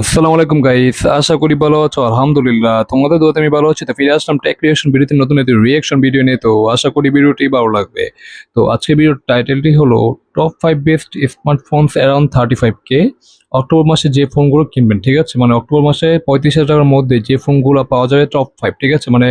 আসসালামু আলাইকুম গাইস আশা করি ভালো আছো, আলহামদুলিল্লাহ। তোমাদের দোয়াতে আমি ভালো আছি। তো ফিরে আসলাম টেক রিয়াকশন ভিডিওতে নতুন একটি রিয়েকশন ভিডিও নিয়ে। তো আশা করি ভিডিওটি ভালো লাগবে। তো আজকে ভিডিওর টাইটেলটি হলো top five best smartphones around thirty five K October মাসে যে ফোনগুলো কিনবেন, ঠিক আছে? মানে অক্টোবর মাসে পঁয়ত্রিশ হাজার টাকার মধ্যে যে ফোনগুলো পাওয়া যাবে টপ ফাইভ ঠিক আছে? মানে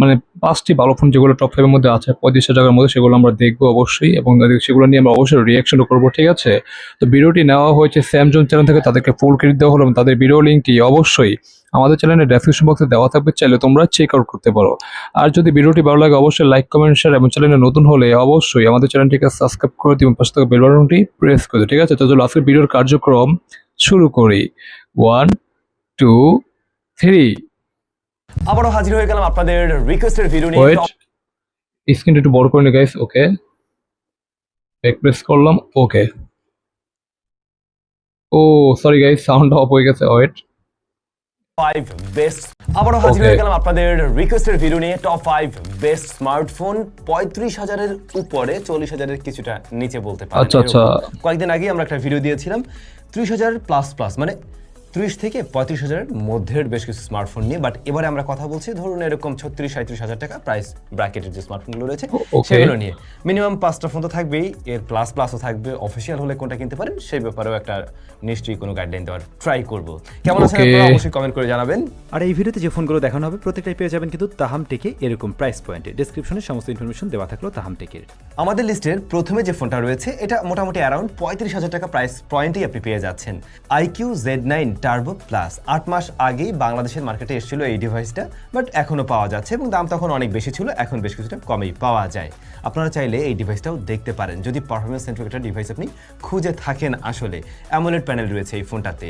মানে পাঁচটি ভালো ফোন যেগুলো টপ ফাইভের মধ্যে আছে, পঁয়ত্রিশ হাজার টাকার মধ্যে সেগুলো আমরা দেখব অবশ্যই এবং সেগুলো নিয়ে আমরা অবশ্যই রিয়াকশনও করব, ঠিক আছে? তো ভিডিওটি নেওয়া হয়েছে স্যামসং চ্যানেল থেকে, তাদেরকে ফুল ক্রেডিট দেওয়া হলো তাদের ভিডিও লিঙ্কটি অবশ্যই আমাদের চ্যানেলের ডেসক্রিপশন বক্সে দেওয়া থাকবে চাইলে তোমরা চেক আউট করতে পারো। আর যদি ভিডিওটি ভালো লাগে অবশ্যই লাইক কমেন্ট শেয়ার এবং চ্যানেলে নতুন হলে অবশ্যই আমাদের চ্যানেলটিকে সাবস্ক্রাইব করে দিবেন পাশে থাকা বেল বাটনটি প্রেস করে দিও, ঠিক আছে? তো চলো আজকের ভিডিওর কার্যক্রম শুরু করি। ওয়ান টু থ্রি আবারও হাজির হয়ে গেলাম আপনাদের রিকোয়েস্টের ভিডিও নিয়ে। স্ক্রিনটা একটু বড় করে নি গাইস ওকে ব্যাক প্রেস করলাম ওকে ও সরি গাইস সাউন্ড অফ হয়ে গেছে ওয়েট ফাইভ বেস্ট আবারও হাজির. হয়ে গেলাম আপনাদের রিকোয়েস্টের ভিডিও নিয়ে টপ ফাইভ বেস্ট স্মার্টফোন পঁয়ত্রিশ হাজারের উপরে চল্লিশ হাজারের কিছুটা নিচে বলতে পারেন আচ্ছা, আচ্ছা। কয়েকদিন আগে আমরা একটা ভিডিও দিয়েছিলাম ত্রিশ হাজার প্লাস প্লাস মানে ত্রিশ থেকে পঁয়ত্রিশ হাজারের মধ্যের বেশ কিছু স্মার্টফোন নিয়ে বাট এবারে আমরা কথা বলছি ধরুন এরকম ছত্রিশ সাঁত্রিশ হাজার টাকা প্রাইস ব্র্যাকেটের যে স্মার্টফোনগুলো রয়েছে সেগুলো নিয়ে। মিনিমাম পাঁচটা ফোন তো থাকবেই এর প্লাস প্লাসও থাকবে অফিসিয়াল হলে কোনটা কিনতে পারেন সেই ব্যাপারেও একটা নিশ্চয়ই কোনো গাইডলাইন দেওয়ার ট্রাই করব। কেমন আছেন আপনারা? অবশ্যই কমেন্ট করে জানাবেন। আর এই ভিডিওতে যে ফোনগুলো দেখানো হবে প্রত্যেকটাই পেয়ে যাবেন কিন্তু তাহাম টেকে এরকম প্রাইস পয়েন্টে ডিসক্রিপশনে সমস্ত ইনফরমেশন দেওয়া থাকল তাহাম টেকের। আমাদের লিস্টের প্রথমে যে ফোনটা রয়েছে এটা মোটামুটি অ্যারাউন্ড পঁয়ত্রিশ হাজার টাকা প্রাইস পয়েন্টেই আপনি পেয়ে যাচ্ছেন। IQOO Z nine turbo plus আট মাস আগেই বাংলাদেশের মার্কেটে এসেছিল এই ডিভাইসটা বাট এখনও পাওয়া যাচ্ছে এবং দাম তখন অনেক বেশি ছিল, এখন বেশ কিছুটা কমেই পাওয়া যায়। আপনারা চাইলে এই ডিভাইসটাও দেখতে পারেন, যদি পারফরমেন্স সেন্ট্রিক একটা ডিভাইস আপনি খুঁজে থাকেন আসলে। অ্যামোলেড প্যানেল রয়েছে এই ফোনটাতে।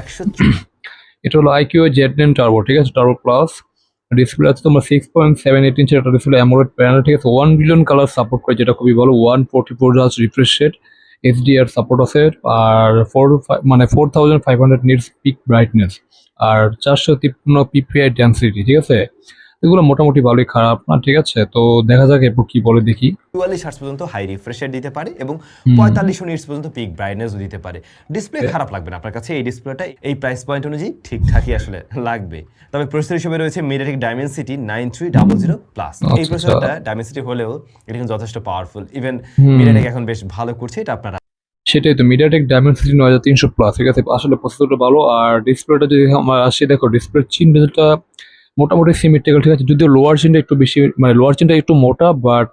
একশো এটা হলো আইকিউ জেড টেন টার্বো ঠিক আছে? টার্বো প্লাস ডিসপ্লে আছে তোমার সিক্স পয়েন্ট সেভেন এইট ইঞ্চের একটা ডিসপ্লে অ্যামোলেড প্যানেল ঠিক আছে? ওয়ান বিলিয়ন কালার সাপোর্ট করে, যেটা খুবই ভালো one forty four refresh rate HDR support আছে আর ফোর মানে four thousand five hundred nits peak brightness আর চারশো তিপ্পান্ন পিপিআই ডেন্সিটি ঠিক আছে? এগুলো মোটামুটি ভালোই খারাপ। না ঠিক আছে তো দেখা যাক এরপর কি বলে দেখি। চুয়াল্লিশ হার্স পর্যন্ত হাই রিফ্রেশ রেট দিতে পারে এবং পঁয়তাল্লিশ ইউনিটস পর্যন্ত পিক ব্রাইটনেসও দিতে পারে। ডিসপ্লে খারাপ লাগবে না আপনার কাছে এই ডিসপ্লেটা এই প্রাইস পয়েন্ট অনুযায়ী ঠিকঠাকই আসলে লাগবে। তবে প্রসেসর হিসেবে রয়েছে MediaTek Dimensity nine three double zero plus এই আচ্ছা, প্রসেসরটা ডায়মেনসিটি হলেও এটা কিন্তু যথেষ্ট পাওয়ারফুল ইভেন। মিডিয়াটেক এখন বেশ ভালো করছে এটা আপনারা সেটাই তো মিডিয়াটেক ডায়মেনসিটি নয় হাজার তিনশো প্লাস ঠিক আছে আসলে প্রসেসরটা ভালো আর ডিসপ্লেটা যদি আমার আসে দেখো ডিসপ্লে চিহ্নটা মোটামুটি সিমেট্রিক্যাল ঠিক আছে? যদিও লোয়ার চিনটা একটু বেশি মানে লোয়ার চিনটা একটু মোটা বাট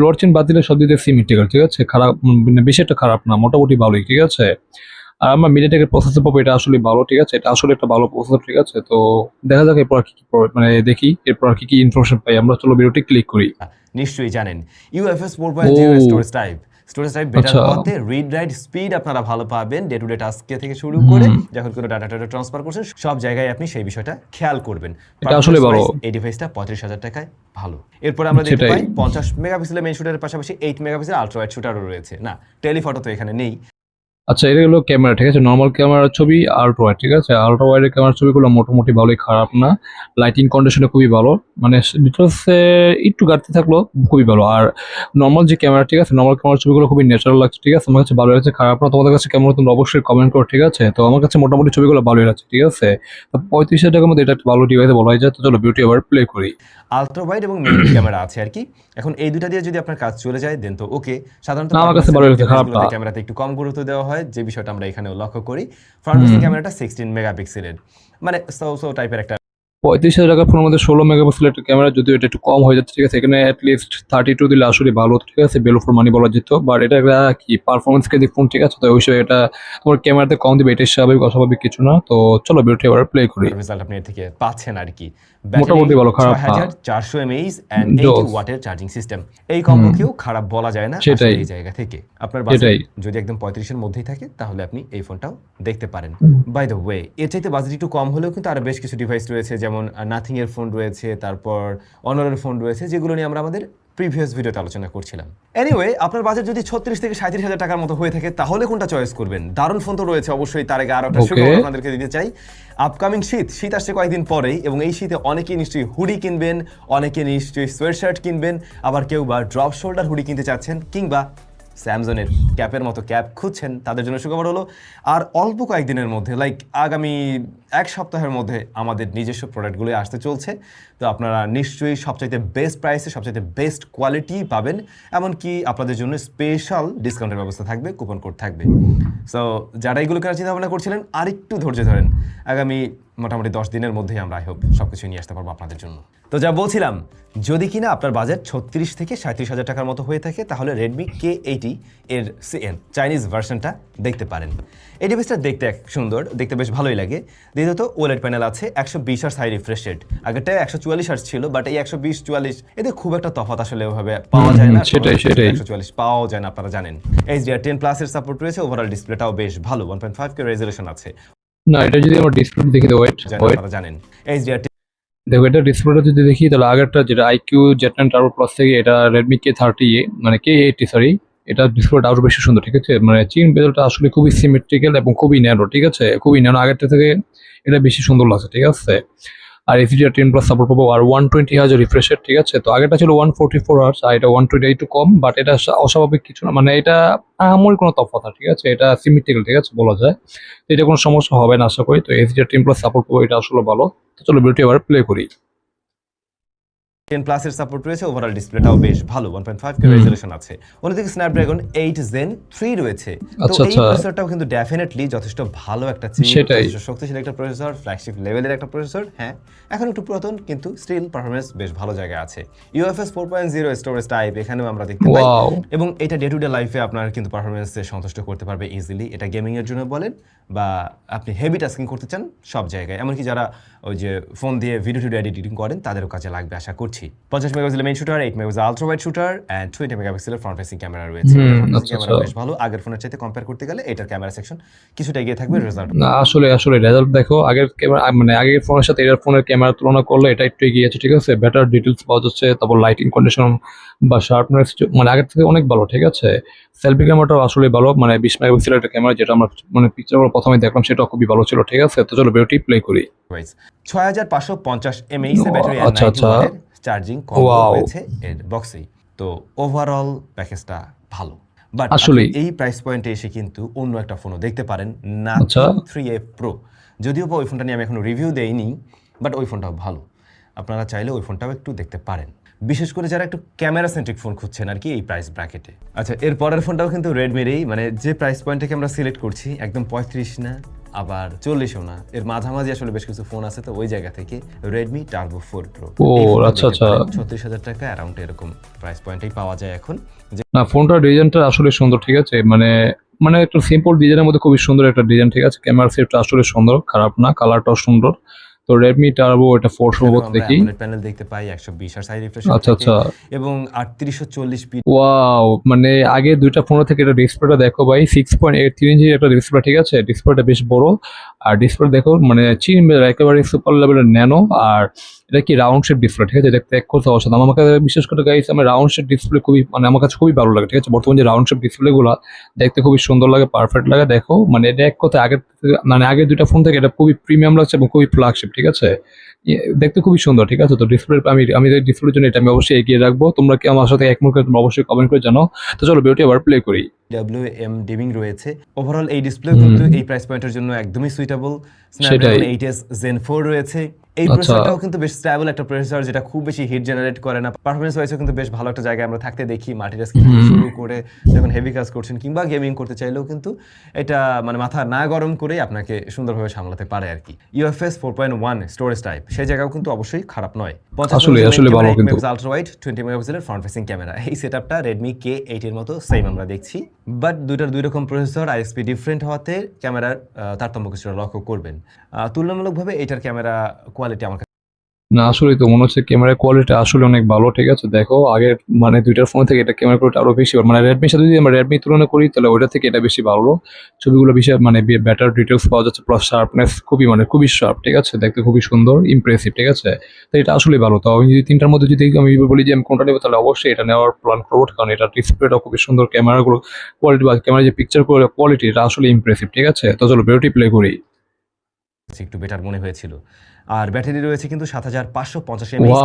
লোয়ার চিন বাদ দিলে সব দিকে সিমেট্রিক্যাল ঠিক আছে? খারাপ মানে বেশি একটা খারাপ না মোটামুটি ভালোই ঠিক আছে? আর আমার মিডিয়াটেকের প্রসেসর পাবো এটা আসলে ভালো ঠিক আছে? এটা আসলে একটা ভালো প্রসেসর ঠিক আছে? তো দেখা যাক এরপর কি মানে দেখি এরপর কি কি ইনফরমেশন পাই। আমরা চলো ভিডিওটি ক্লিক করি। নিশ্চয়ই জানেন। UFS four point zero. Storage type storage type better. হওয়াতে রিড রাইট স্পিড আপনারা ভালো পাবেন ডে টু ডে টাস্কে থেকে শুরু করে যখন কোনো ডাটা টাটা ট্রান্সফার করছেন সব জায়গায় আপনি সেই বিষয়টা খেয়াল করবেন এটা আসলে। Performance-wise এই ডিভাইসটা পঁয়ত্রিশ হাজার টাকায় ভালো এরপর আমরা দেখতে। পাই পঞ্চাশ মেগাপিক্সেলের মেন শুটারের পাশাপাশি এইট মেগাপিক্সেল আলট্রা ওয়াইড শুটারও রয়েছে না টেলিফটো তো এখানে নেই আচ্ছা এটা হলো ক্যামেরা ঠিক আছে? নর্মাল ক্যামেরার ছবি আল্ট্রা ওয়াইড ঠিক আছে? আল্ট্রা ওয়াইডের ক্যামেরার ছবিগুলো মোটামুটি ভালোই খারাপ না। লাইটিং কন্ডিশনে খুবই ভালো। মানে ডিটেলসে একটু ঘাটতি থাকল খুবই ভালো। আর নর্মাল যে ক্যামেরা ঠিক আছে? নর্মাল ক্যামেরার ছবিগুলো খুবই ন্যাচারাল লাগছে ঠিক আছে? আমার কাছে ভালো লাগছে। খারাপ না তোমাদের কাছে কেমন তোমরা অবশ্যই কমেন্ট করো ঠিক আছে? তো আমার কাছে মোটামুটি ছবিগুলো ভালোই লাগছে ঠিক আছে? তো পঁয়ত্রিশ হাজার টাকার মধ্যে এটা একটা ভালো ডিভাইসে বলা যায়। তো চলো বিউটি আবার প্লে করি। আলট্রা ওয়াইড এবং মেইন ক্যামেরা আছে আর কি। এখন এই দুটা দিয়ে যদি আপনার কাজ চলে যায় দেন তো ওকে সাধারণত আমার কাছে ভালো লাগছে, খারাপ না। ক্যামেরাতে একটু কম গুরুত্ব দেওয়া হয়। যে বিষয়টা আমরা এখানেও লক্ষ্য করি ফ্রন্ট ফেসিং ক্যামেরাটা সিক্সটিন মেগাপিক্সেলের মানে সো সো টাইপের একটা পঁয়ত্রিশ হাজার টাকার ফোনের মধ্যে ষোলো মেগাপিক্সেলের একটা ক্যামেরা যদিও এটা একটু কম হয়ে যাচ্ছে ঠিক আছে? এখানে অ্যাটলিস্ট থার্টি টু দিলে আসলে ভালো ঠিক আছে? বেলো ফোর মানি বলা যেত বাট এটা একটা কি পারফরমেন্স কে ফোন ঠিক আছে? তো ওই হিসেবে এটা তোমার ক্যামেরাতে কম দিবে এটা স্বাভাবিক অস্বাভাবিক কিছু না। তো চলো ভিডিওটি এবার প্লে করি। রেজাল্ট আপনি এর থেকে পাচ্ছেন আর কি মোটামুটি ভালো, খারাপ না। হাজার চারশো এমএইচ এন্ড 80 ওয়াটের চার্জিং সিস্টেম এই কম্বোকেও খারাপ বলা যায় না। এই জায়গা থেকে। আপনার বাজেট যদি একদম পঁয়ত্রিশের মধ্যেই থাকে তাহলে আপনি এই ফোনটাও দেখতে পারেন। বাই দ্য ওয়ে এর চাইতে বাজেট একটু কম হলেও কিন্তু আরও বেশ কিছু ডিভাইস রয়েছে যেমন নাথিং এর ফোন রয়েছে তারপর অনরের ফোন রয়েছে যেগুলো নিয়ে আমরা আমাদের প্রিভিয়াস ভিডিওতে আলোচনা করছিলাম। এনিওয়ে আপনার বাজেট যদি ছত্রিশ থেকে সাঁত্রিশ হাজার টাকার মতো হয়ে থাকে তাহলে কোনটা চয়েস করবেন? দারুণ ফোন তো রয়েছে অবশ্যই তার আগে আরও একটা. আপনাদেরকে দিতে চাই। আপকামিং শীত শীত আসছে কয়েকদিন পরেই এবং এই শীতে অনেকেই নিশ্চয়ই হুডি কিনবেন অনেকে নিশ্চয়ই সোয়েট শার্ট কিনবেন আবার কেউ বা ড্রপ শোল্ডার হুডি কিনতে চাচ্ছেন কিংবা স্যামসনের ক্যাপের মতো ক্যাপ খুঁজছেন তাদের জন্য সুখবর হলো। আর অল্প কয়েকদিনের মধ্যে লাইক আগামী এক সপ্তাহের মধ্যে আমাদের নিজস্ব প্রোডাক্টগুলো আসতে চলছে। তো আপনারা নিশ্চয়ই সবচাইতে বেস্ট প্রাইসে সবচাইতে বেস্ট কোয়ালিটি পাবেন। এমনকি আপনাদের জন্য স্পেশাল ডিসকাউন্টের ব্যবস্থা থাকবে কুপন কোড থাকবে। সো যারা এগুলো কেনার চিন্তা ভাবনা করছিলেন, আরেকটু ধৈর্য ধরেন। আগামী মোটামুটি দশ দিনের মধ্যেই আমরা আই হোপ সব কিছু নিয়ে আসতে পারব আপনাদের জন্য। তো যা বলছিলাম, যদি কিনা আপনার বাজেট ছত্রিশ থেকে সাঁত্রিশ হাজার টাকার মতো হয়ে থাকে, তাহলে রেডমি কে এইটি এর সিএন চাইনিজ ভার্সনটা দেখতে পারেন। এই ডিভাইসটা দেখতে এক সুন্দর দেখতে বেশ ভালোই লাগে। দ্বিতীয়ত ওলেট প্যানেল আছে একশো বিশ আর হাই রিফ্রেশ রেট আগেরটা একশো চুয়াল্লিশ হার্স ছিল বাট এই একশো বিশ চুয়াল্লিশ এতে খুব একটা তফাত আসলে ওভাবে পাওয়া যায় না। সেটাই, সেটাই। একশো চুয়াল্লিশ পাওয়াও যায় না আপনারা জানেন। এইচডিআর টেন প্লাসের সাপোর্ট রয়েছে ওভারঅল ডিসপ্লেটাও বেশ ভালো one point five K resolution আছে। না এটা যদি আমার ডিসপ্লে দেখি ওয়েট আপনারা জানেন। এইচডিআর দেখো এটা ডিসপ্লেটা যদি দেখি তাহলে আগেরটা যেটা আইকিউ নাইন টার্বো প্লাস থেকে এটা রেডমি কে থার্টি এ মানে কে এইটি সরি এটা ডিসপ্লেটা আরও বেশি সুন্দর ঠিক আছে? মানে চিন বেজলটা আসলে খুবই সিমেট্রিক্যাল এবং খুবই ন্যানো ঠিক আছে? খুবই ন্যানো আগেরটা থেকে এটা বেশি সুন্দর লাগছে ঠিক আছে? আর এসিডিআর টেন প্লাস সাপোর্ট পাবো আর ওয়ান টোয়েন্টি হাজার রিফ্রেশের ঠিক আছে? তো আগেরটা ছিল ওয়ান ফোর্টি ফোর আওয়ার্স আর এটা ওয়ান টোয়েন্টি একটু কম বাট এটা অস্বাভাবিক কিছু না। মানে এটা আমার কোনো তফাৎ না, ঠিক আছে? এটা সিমেট্রিক্যাল ঠিক আছে বলা যায়। তো এটা কোনো সমস্যা হবে না আশা করি। তো এসিডিআর টেন প্লাস সাপোর্ট পাবো এটা আসলে ভালো। তো চলো ভিডিওটি এবার প্লে করি। টেন প্লাসের সাপোর্ট রয়েছে ওভারঅল ডিসপ্লেটাও বেশ ভালো one point five K resolution আছে। অন্যদিকে স্ন্যাপড্রাগন এইট জেন থ্রি রয়েছে। তো আচ্ছা, এই আচ্ছা। প্রসেসরটাও কিন্তু ডেফিনেটলি যথেষ্ট ভালো একটা চিপ শক্তিশালী একটা প্রসেসর ফ্ল্যাগশিপ লেভেলের একটা প্রসেসর হ্যাঁ। এখন একটু পুরাতন কিন্তু স্টিল পারফরমেন্স বেশ ভালো জায়গায় আছে। UFS four point zero storage type এখানেও আমরা দেখতে পাই। এবং এটা ডে টু ডে লাইফে আপনার কিন্তু পারফরমেন্সে সন্তুষ্ট করতে পারবে ইজিলি এটা গেমিং এর জন্য বলেন বা আপনি হেভি টাস্কিং করতে চান সব জায়গায়। এমনকি যারা ওই যে ফোন দিয়ে ভিডিও টিডিও এডিটিং করেন তাদেরও কাজে লাগবে আশা করছি। পঞ্চাশ মেগাপিক্সেলের main shooter eight megapixel ultra wide shooter and twenty মেগাপিক্সেলের ফ্রন্ট ফেসিং ক্যামেরা রয়েছে facing আচ্ছা, ক্যামেরা আচ্ছা। বেশ ভালো। আগের ফোনের চাইতে কম্পেয়ার করতে গেলে এটার ক্যামেরা সেকশন কিছুটা এগিয়ে থাকবে রেজাল্ট না আসলে আসলে রেজাল্ট দেখো আগের ক্যামেরা মানে আগের ফোনের সাথে এটার ফোনের ক্যামেরা তুলনা করলে এটা একটু এগিয়ে আছে ঠিক আছে? বেটার ডিটেলস পাওয়া যাচ্ছে তারপর লাইটিং কন্ডিশন বা শার্পনেস মানে আগের থেকে অনেক ভালো ঠিক আছে? সেলফি ক্যামেরাটাও আসলে ভালো মানে বিশ মেগাপিক্সেলের একটা ক্যামেরা যেটা আমরা মানে পিকচার প্রথমে দেখলাম সেটা খুবই ভালো ছিল ঠিক আছে? তো চলো ভিডিওটি প্লে করি। ছয় হাজার পাঁচশো পঞ্চাশ এমএইচ ব্যাটারি আচ্ছা, আচ্ছা। Charging Wow. রয়েছে এর বক্সেই তো ওভারঅল প্যাকেজটা ভালো বাট আসলেই। এই প্রাইস পয়েন্টে এসে কিন্তু অন্য একটা ফোনও দেখতে পারেন না। থ্রি এ প্রো যদিও বা ওই ফোনটা নিয়ে আমি এখনও রিভিউ দেইনি বাট ওই ফোনটাও ভালো আপনারা চাইলে ওই ফোনটাও একটু দেখতে পারেন বিশেষ করে যারা একটু ক্যামেরা সেন্ট্রিক ফোন খুঁজছেন আর কি এই প্রাইস ব্র্যাকেটে আচ্ছা এর পরের ফোনটাও কিন্তু রেডমিরই মানে যে প্রাইস পয়েন্টটাকে আমরা সিলেক্ট করছি একদম পঁয়ত্রিশ না আবার চল্লিশও না। এর মাঝামাঝি আসলে বেশ কিছু ফোন আছে তো ওই জায়গা থেকে রেডমি টার্বো ফোর প্রো ও, আচ্ছা, আচ্ছা। ছত্রিশ হাজার টাকা অ্যারাউন্ড এরকম প্রাইস পয়েন্টেই পাওয়া যায় এখন। না ফোনটার ডিজাইনটা আসলে সুন্দর ঠিক আছে? মানে মানে একটা সিম্পল ডিজাইনের মধ্যে খুবই সুন্দর একটা ডিজাইন ঠিক আছে? ক্যামেরা সেটটা আসলে সুন্দর খারাপ না কালারটাও সুন্দর। তো রেডমি Turbo এটা ফোর সম্ভবত দেখি। প্যানেল দেখতে পাই একশো বিশ আর সাইড রিফ্রেশ আচ্ছা আচ্ছা। এবং আটত্রিশশো চল্লিশ পি ওয়াও মানে আগে দুইটা ফোন থেকে এটা ডিসপ্লেটা দেখো ভাই সিক্স পয়েন্ট এইট থ্রি ইঞ্চির একটা ডিসপ্লে ঠিক আছে? ডিসপ্লেটা বেশ বড়। আর ডিসপ্লে দেখো মানে চিন একেবারে সুপার লেভেলের ন্যানো আর এটা কি রাউন্ড শেপ ডিসপ্লে ঠিক আছে? দেখতে এক কথা অসাধারণ আমার কাছে বিশেষ করে গাইস আমার রাউন্ড শেপ ডিসপ্লে খুবই মানে আমার কাছে খুবই ভালো লাগে ঠিক আছে? বর্তমানে যে রাউন্ড শেপ ডিসপ্লে গুলো দেখতে খুবই সুন্দর লাগে পারফেক্ট লাগে। দেখো মানে এটা এক কথা আগের মানে আগের দুইটা ফোন থেকে এটা খুবই প্রিমিয়াম লাগছে এবং খুবই ফ্ল্যাগশিপ ঠিক আছে? দেখতে খুবই সুন্দর ঠিক আছে? তো ডিসপ্লে আমি আমি ডিসপ্লের জন্য এটা আমি অবশ্যই এগিয়ে রাখব। তোমরা কি আমার সাথে একমত করে তোমরা অবশ্যই কমেন্ট করে জানাও। তো চলো ভিডিওটি আবার প্লে করি। ডাব্লিউ এম ডিমিং রয়েছে। ওভারঅল এই ডিসপ্লে কিন্তু এই প্রাইস পয়েন্টের জন্য একদমই suitable Snapdragon eight S Gen four রয়েছে। এই আচ্ছা। প্রসেসরটাও কিন্তু বেশ স্ট্যাবল একটা প্রসেসর যেটা খুব বেশি হিট জেনারেট করে না। পারফরমেন্স ওয়াইজও কিন্তু বেশ ভালো একটা জায়গায় আমরা থাকতে দেখি। মাল্টিটাস্কিং শুরু করে যখন হেভি কাজ করছেন কিংবা গেমিং করতে চাইলেও কিন্তু এটা মানে মাথা না গরম করেই আপনাকে সুন্দরভাবে সামলাতে পারে আর কি। UFS four point one storage type সেই জায়গাও কিন্তু অবশ্যই খারাপ নয়। আসলে- আসলে ভালো কিন্তু। আলট্রা ওয়াইড টোয়েন্টি মেগাপিক্সেলের ফ্রন্ট ফেসিং ক্যামেরা এই সেটআপটা রেডমি কে এইট এর মতো সেম আমরা দেখছি। বাট দুইটার দুই রকম প্রসেসর আইএসপি ডিফারেন্ট হওয়াতে ক্যামেরার তারতম্য কিছুটা লক্ষ্য করবেন। তুলনামূলকভাবে এটার ক্যামেরা কোয়ালিটি আমার কাছে। না আসলে তো মনে হচ্ছে ক্যামেরার কোয়ালিটি আসলে অনেক ভালো, ঠিক আছে? দেখো, আগের মানে দুইটার ফোন থেকে এটা ক্যামেরা কোয়ালিটি আরও বেশি। মানে রেডমির সাথে যদি আমরা রেডমি তুলনা করি, তাহলে ওইটা থেকে এটা বেশি ভালো। ছবিগুলো বেশি মানে বেটার ডিটেলস পাওয়া যাচ্ছে প্লাস শার্পনেস খুবই মানে খুবই শার্প ঠিক আছে? দেখতে খুবই সুন্দর ইমপ্রেসিভ ঠিক আছে? তো এটা আসলে ভালো। তো আমি যদি তিনটার মধ্যে যদি আমি বলি যে আমি কোনটা নেব, তাহলে অবশ্যই এটা নেওয়ার প্ল্যান করব, কারণ এটা ডিসপ্লেটা খুবই সুন্দর ক্যামেরাগুলো কোয়ালিটি বা ক্যামেরা যে পিকচার কোয়ালিটি এটা আসলে ইমপ্রেসিভ ঠিক আছে? তো চলো ভিডিওটি প্লে করি। একটু বেটার মনে হয়েছিল। আর ব্যাটারি রয়েছে কিন্তু সাত হাজার পাঁচশো পঞ্চাশ এমএইচ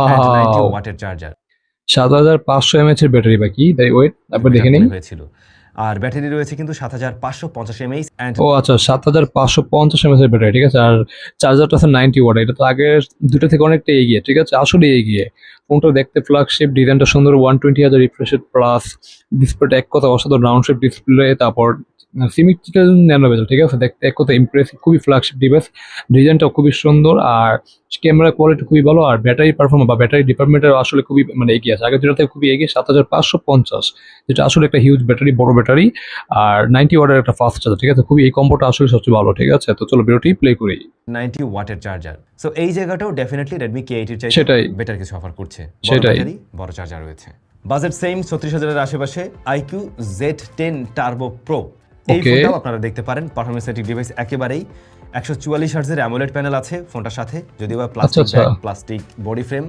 ওয়াটের চার্জার সাত হাজার পাঁচশো এমএচ এর ব্যাটারি বাকি তাই ওয়েট একবার দেখে নিই হয়েছিল। আর ব্যাটারি রয়েছে কিন্তু সাত হাজার পাঁচশো পঞ্চাশ এমএইচ ও আচ্ছা সাত হাজার পাঁচশো পঞ্চাশ এমএস এর ব্যাটারি ঠিক আছে? আর চার্জারটা আছে নাইনটি ওয়াট এটা তো আগের দুটো থেকে অনেকটা এগিয়ে ঠিক আছে? আসলে এগিয়ে। ফোনটা দেখতে ফ্ল্যাগশিপ ডিজাইনটা সুন্দর ওয়ান টোয়েন্টি হাজার রিফ্রেশের প্লাস ডিসপ্লেটা এক কথা অসাধারণ রাউন্ড শেপ ডিসপ্লে তারপর সিমিট্রিক্যাল ন্যানো বেজেল ঠিক আছে? দেখতে এক কথা ইমপ্রেসিভ খুবই ফ্ল্যাগশিপ ডিভাইস ডিজাইনটা খুবই সুন্দর আর ক্যামেরা কোয়ালিটি খুবই ভালো আর ব্যাটারি পারফরমেন্স বা ব্যাটারি ডিপার্টমেন্টের আসলে খুবই মানে এগিয়ে আছে। আগের দুটো থেকে খুবই এগিয়ে সাত হাজার পাঁচশো পঞ্চাশ যেটা আসলে একটা হিউজ ব্যাটারি বড় ব্যাটারি আর নাইনটি ওয়াটের একটা ফাস্ট চার্জার ঠিক আছে? খুবই এই কম্বোটা আসলে সবচেয়ে ভালো ঠিক আছে? তো চলো ভিডিওটি প্লে করি। নাইনটি ওয়াটের চার্জার সো এই জায়গাটাও ডেফিনেটলি রেডমি কে এইটির চাই সেটাই। বেটার কিছু অফার করছে। সেটাই। বড় চার্জার রয়েছে। বাজেট সেম ছত্রিশ হাজারের আশেপাশে iQOO Z ten turbo pro এই ফোনটাও আপনারা দেখতে পারেন। পারফরমেন্স সেটিং ডিভাইস একেবারেই একশো চুয়াল্লিশ হার্জের অ্যামোলেড প্যানেল আছে ফোনটার সাথে যদিও বা প্লাস্টিক। প্লাস্টিক বডি ফ্রেম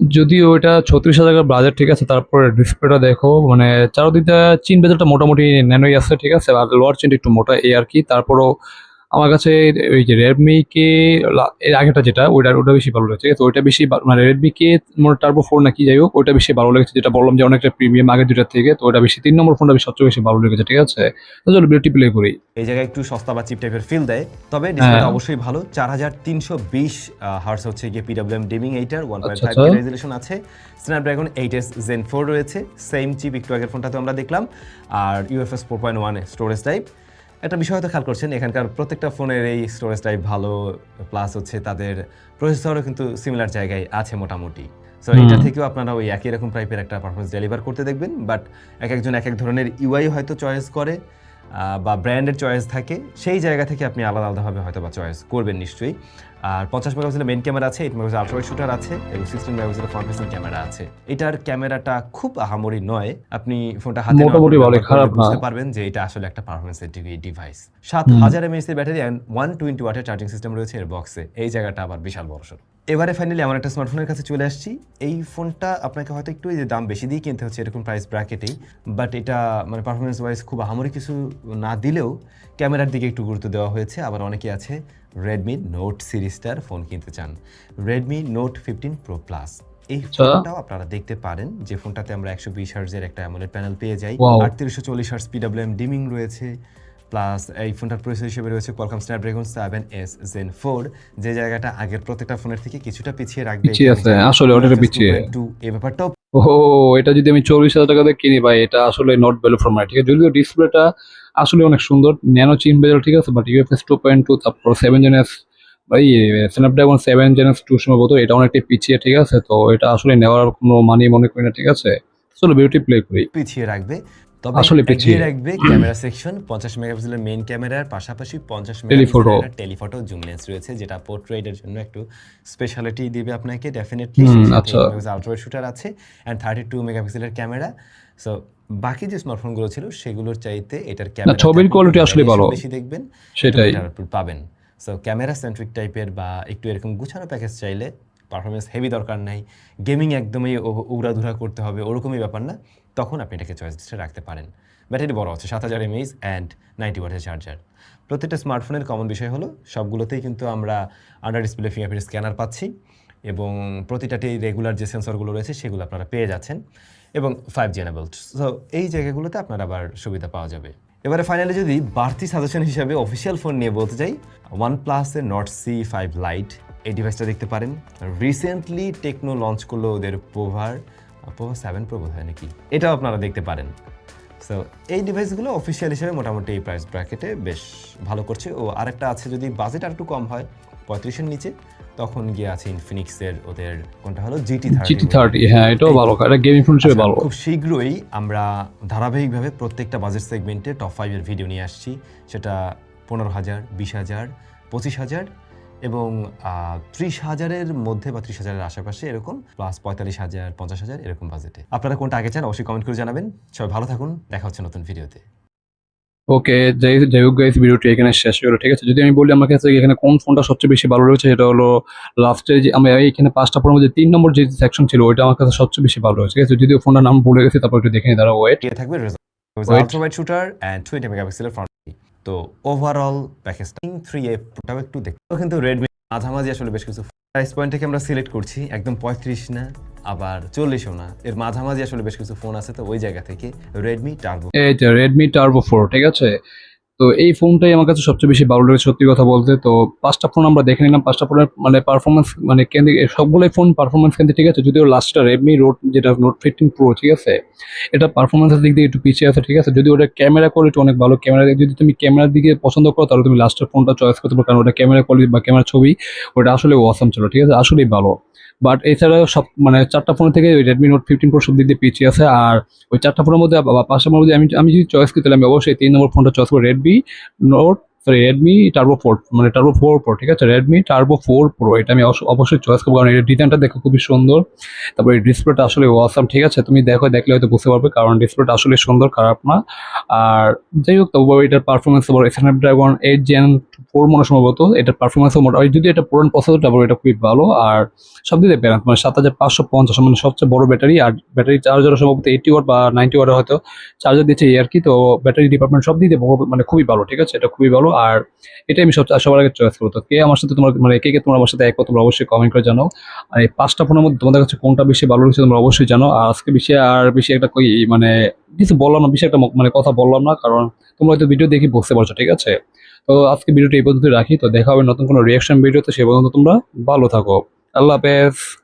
যদিও এটা ছত্রিশ হাজার বাজেট ঠিক আছে তারপরে ডিসপ্লেটা দেখো মানে চারোদিকটা চিন বেজারটা মোটামুটি ন্যানোই আছে ঠিক আছে আর লোয়ার চিনটা একটু মোটা এই আর কি। তারপরও আমার কাছে ওই যে রেডমি কে এর আগেটা যেটা ওইটা ওটা বেশি ভালো লেগেছে আছে? ওইটা বেশি মানে রেডমি কে মানে টার্বো ফোর নাকি যাই হোক ওইটা বেশি ভালো লেগেছে যেটা বললাম যে অনেকটা প্রিমিয়াম আগের দুটার থেকে তো ওটা বেশি তিন নম্বর ফোনটা বেশি সবচেয়ে বেশি ভালো লেগেছে ঠিক আছে? তো চলো বিরতি প্লে করি। এই জায়গায় একটু সস্তা বা চিপ টাইপের ফিল দেয় তবে ডিসপ্লেটা হ্যাঁ। অবশ্যই ভালো। চার হাজার তিনশো বিশ হার্স হচ্ছে গিয়ে পিডব্লিউএম ডিমিং এইটার ওয়ান পয়েন্ট ফাইভ। রেজলিউশন আছে। Snapdragon eight S Gen four রয়েছে সেম চিপ একটু আগের ফোনটাতে আমরা দেখলাম। আর UFS four point one storage type একটা বিষয় হয়তো খেয়াল করছেন এখানকার প্রত্যেকটা ফোনের এই স্টোরেজ টাইপ ভালো প্লাস হচ্ছে তাদের প্রসেসরও কিন্তু সিমিলার জায়গায় আছে মোটামুটি সো। এটা থেকেও আপনারা ওই একই রকম টাইপের একটা পারফরমেন্স ডেলিভার করতে দেখবেন বাট এক একজন এক এক ধরনের ইউআই হয়তো চয়েস করে বা ব্র্যান্ডের চয়েস থাকে সেই জায়গা থেকে আপনি আলাদা আলাদাভাবে হয়তো বা চয়েস করবেন নিশ্চয়ই। আর পঞ্চাশ মেগাপিক্সেলের মেন ক্যামেরা আছে এইট মেগাপিক্সেল আলট্রা শুটার আছে এবং সিক্সটিন মেগাপিক্সেলের ফ্রন্ট ফেসিং ক্যামেরা আছে। এটার ক্যামেরাটা খুব আহামরি নয় আপনি ফোনটা হাতে মোটামুটি করলে খারাপ না। বুঝতে পারবেন যে এটা আসলে একটা পারফরমেন্স ডিভাইস সাত হাজার এমএএস এর ব্যাটারি অ্যান্ড ওয়ান টোয়েন্টি ওয়াটের চার্জিং সিস্টেম রয়েছে এর বক্সে এই জায়গাটা আবার বিশাল বড়সড়। এবারে ফাইনালি আমার একটা স্মার্টফোনের কাছে চলে আসছি। এই ফোনটা আপনাকে হয়তো একটু এই যে দাম বেশি দিয়ে কিনতে হচ্ছে এরকম প্রাইস ব্র্যাকেটেই বাট এটা মানে পারফরমেন্স ওয়াইজ খুব আহামরি কিছু না দিলেও ক্যামেরার দিকে একটু গুরুত্ব দেওয়া হয়েছে। আবার অনেকে আছে রেডমি নোট সিরিজটার ফোন কিনতে চান। Redmi Note fifteen pro plus এই আচ্ছা। ফোনটাও আপনারা দেখতে পারেন। যে ফোনটাতে আমরা একশো বিশ হার্জের একটা অ্যামোলেড প্যানেল পেয়ে যাই. আটত্রিশশো চল্লিশ হার্স পিডাব্লিউএম ডিমিং রয়েছে। প্লাস এই ফোনটার প্রসেসর হিসেবে রয়েছে Qualcomm Snapdragon seven S Gen four যে জায়গাটা আগের প্রত্যেকটা ফোনের থেকে কিছুটা পিছিয়ে রাখবে আসলে অনেকটা পিছিয়ে। এই ব্যাপারটাও ও এটা যদি আমি চল্লিশ হাজার টাকা দিয়ে কিনি ভাই এটা আসলে নট ভ্যালু ফর মানি ঠিক আছে? যদিও ডিসপ্লেটা আসলে অনেক সুন্দর ন্যানো চিন বেজাল ঠিক আছে? But UFS two point two তারপর সেভেন জেনেস ভাই স্ন্যাপড্রাগন সেভেন জেনেস টু সম্ভবত এটা অনেকটাই পিছিয়ে ঠিক আছে? তো এটা আসলে নেওয়ার কোনো মানি মনে করি না ঠিক আছে? চলো বিউটি প্লে করি। পিছিয়ে রাখবে। তবে আসলে পিছিয়ে। রাখবে ক্যামেরা সেকশন পঞ্চাশ মেগাপিক্সেলের মেইন ক্যামেরার পাশাপাশি পঞ্চাশ Telephoto। মেগাপিক্সেলের টেলিফটো জুম লেন্স রয়েছে যেটা পোর্ট্রেটের জন্য একটু স্পেশালিটি দিবে আপনাকে ডেফিনেটলি আচ্ছা। আলট্রা শুটার আছে থার্টি টু মেগাপিক্সেলের ক্যামেরা সো বাকি যে স্মার্টফোনগুলো ছিল সেগুলোর চাইতে এটার ক্যামেরা ছবির quality আসলে ভালো। বেশি দেখবেন সেটাই। পাবেন সো ক্যামেরা সেন্ট্রিক টাইপের বা একটু এরকম গুছানো প্যাকেজ চাইলে পারফরমেন্স হেভি দরকার নাই। গেমিং একদমই উড়াধুরা করতে হবে, ওরকমই ব্যাপার না। তখন আপনি এটাকে চয়েস লিস্টে রাখতে পারেন। ব্যাটারি বড় আছে সাত হাজার এমএইচ অ্যান্ড নাইনটি ওয়াটের চার্জার প্রত্যেকটা স্মার্টফোনের কমন বিষয় হলো, সবগুলোতেই কিন্তু আমরা আন্ডার ডিসপ্লে ফিঙ্গারপ্রিন্ট স্ক্যানার পাচ্ছি এবং প্রতিটাতেই রেগুলার যে সেন্সরগুলো রয়েছে, সেগুলো আপনারা পেয়ে যাচ্ছেন এবং ফাইভ জি এনেবলড সো এই জায়গাগুলোতে আপনার আবার সুবিধা পাওয়া যাবে। এবারে ফাইনালি যদি বাড়তি সাজেশন হিসাবে অফিসিয়াল ফোন নিয়ে বলতে চাই ওয়ান প্লাসের নট সি ফাইভ লাইট এই ডিভাইসটা দেখতে পারেন। রিসেন্টলি টেকনো লঞ্চ করল ওদের পোভার পোভার সেভেন প্রো বোধ হয় নাকি? এটাও আপনারা দেখতে পারেন। সো এই ডিভাইসগুলো অফিসিয়াল হিসেবে মোটামুটি এই প্রাইস ব্র্যাকেটে বেশ ভালো করছে। ও আরেকটা আছে যদি বাজেট আর একটু কম হয় পঁয়ত্রিশের নিচে তখন গিয়ে আছে ইনফিনিক্সের ওদের কোনটা হলো? জিটি জিটি থার্টি হ্যাঁ এটাও ভালো এটা গেমিং ফোন হিসেবে ভালো। খুব শীঘ্রই আমরা ধারাবাহিকভাবে প্রত্যেকটা বাজেট সেগমেন্টে টপ ফাইভের ভিডিও নিয়ে আসছি। সেটা পনেরো হাজার বিশ হাজার পঁচিশ হাজার এবং ত্রিশ হাজারের মধ্যে বা ত্রিশ হাজারের আশেপাশে এরকম প্লাস পঁয়তাল্লিশ হাজার পঞ্চাশ হাজার এরকম বাজেটে আপনারা কোনটা আগে চান অবশ্যই কমেন্ট করে জানাবেন। সবাই ভালো থাকুন দেখা হচ্ছে নতুন ভিডিওতে ওকে যাই যাই হোক গাইস ভিডিওটি এখানে শেষ হলো ঠিক আছে? যদি আমি বলি আমার কাছে এখানে কোন ফোনটা সবচেয়ে বেশি ভালো রয়েছে সেটা হলো লাস্টে যে আমি এখানে পাঁচটা ফোনের মধ্যে তিন নম্বর যে সেকশন ছিল ওইটা আমার কাছে সবচেয়ে বেশি ভালো রয়েছে ঠিক আছে? যদিও ফোনটার নাম ভুলে গেছি তারপর একটু দেখে নিই দাঁড়া ওয়েট থাকবে. Ultra wide shooter and twenty মেগাপিক্সেলের ফ্রন্ট তো ওভারঅল প্যাকেজটা থ্রি এ ওটাও একটু দেখতে কিন্তু রেডমি মাঝামাঝি আসলে বেশ কিছু প্রাইস পয়েন্ট থেকে আমরা সিলেক্ট করছি? একদম পঁয়ত্রিশ না? আবার চল্লিশও না। এর মাঝামাঝি আসলে বেশ কিছু ফোন আছে, তো ওই জায়গা থেকে রেডমি টার্বো এই যে রেডমি টার্বো ফোর ঠিক আছে? তো এই ফোনটাই আমার কাছে সবচেয়ে বেশি ভালো লাগে সত্যি কথা বলতে। তো পাঁচটা ফোন আমরা দেখে নিলাম, পাঁচটা ফোনের মানে পারফরমেন্স মানে কেন্দ্রে, সবগুলোই ফোন পারফরমেন্স কেন্দ্রে, ঠিক আছে? যদিও লাস্টটা রেডমি রোড যেটা নোট ফিফটিন প্রো ঠিক আছে? এটা পারফরমেন্সের দিক দিয়ে একটু পিছিয়ে আছে, ঠিক আছে? যদি ওটা ক্যামেরা কোয়ালিটি অনেক ভালো ক্যামেরা যদি তুমি ক্যামেরার দিকে পছন্দ করো, তাহলে তুমি লাস্টের ফোনটা চয়েস করতে পারো, কারণ ওটা ক্যামেরা কোয়ালিটি বা ক্যামেরা ছবি, ওটা আসলে ওয়াসাম ছিল, ঠিক আছে? আসলেই ভালো। বাট এছাড়া সব মানে চারটা ফোন থেকে ওই রেডমি নোট ফিফটিন প্রো সব দিক দিয়ে পিছিয়ে আছে, আর ওই চারটা ফোনের মধ্যে পাঁচটা ফোনের মধ্যে আমি আমি যদি চয়েস করি, তাহলে আমি অবশ্যই তিন নম্বর ফোনটা চয়েস করব Redmi Note sorry Redmi Turbo four মানে টার্বো ফোর প্রো ঠিক আছে? রেডমি টার্বো ফোর প্রো এটা আমি অবশ্য- অবশ্যই চয়েস করব, কারণ এর ডিজাইনটা দেখো খুবই সুন্দর। তারপরে ডিসপ্লেটা আসলে ওয়াসাম ঠিক আছে? তুমি দেখো, দেখলে হয়তো বুঝতে পারবে, কারণ ডিসপ্লেটা আসলে সুন্দর, খারাপ না। আর যাই হোক, তবুও এটার পারফরমেন্স বড় স্ন্যাপড্রাগন এইট জেন ফোর মনে সম্ভবত, এটার পারফরমেন্সও মোটা যদি এটা পুরনো প্রসেসরটা বড় এটা খুবই ভালো। আর সব দিকে ব্যালেন্স মানে সাত হাজার পাঁচশো পঞ্চাশ মানে সবচেয়ে বড় ব্যাটারি, আর ব্যাটারি চার্জার সম্ভবত এইটি ওয়াট বা নাইনটি ওয়াটের হয়তো চার্জার দিচ্ছে এই আর কি, তো ব্যাটারি ডিপার্টমেন্ট সব দিকে মানে খুবই ভালো, ঠিক আছে? এটা খুবই ভালো। আর এটাই আমি সব সবার আগে চয়েস করব। তো কে আমার সাথে তোমার মানে কে কে তোমার আমার সাথে একমত তোমরা অবশ্যই কমেন্ট করে জানো আর এই পাঁচটা ফোনের মধ্যে তোমাদের কাছে কোনটা বেশি ভালো লাগছে তোমরা অবশ্যই জানো আর আজকে বেশি আর বেশি একটা কই মানে কিছু বললাম না, বেশি একটা মানে কথা বললাম না, কারণ তোমরা হয়তো ভিডিও দেখে বুঝতে পারছ, ঠিক আছে? তো আজকে ভিডিওটা এই পর্যন্ত রাখি। তো দেখা হবে নতুন কোনো রিয়াকশন ভিডিওতে সে পর্যন্ত তোমরা ভালো থাকো। আল্লাহ হাফেজ।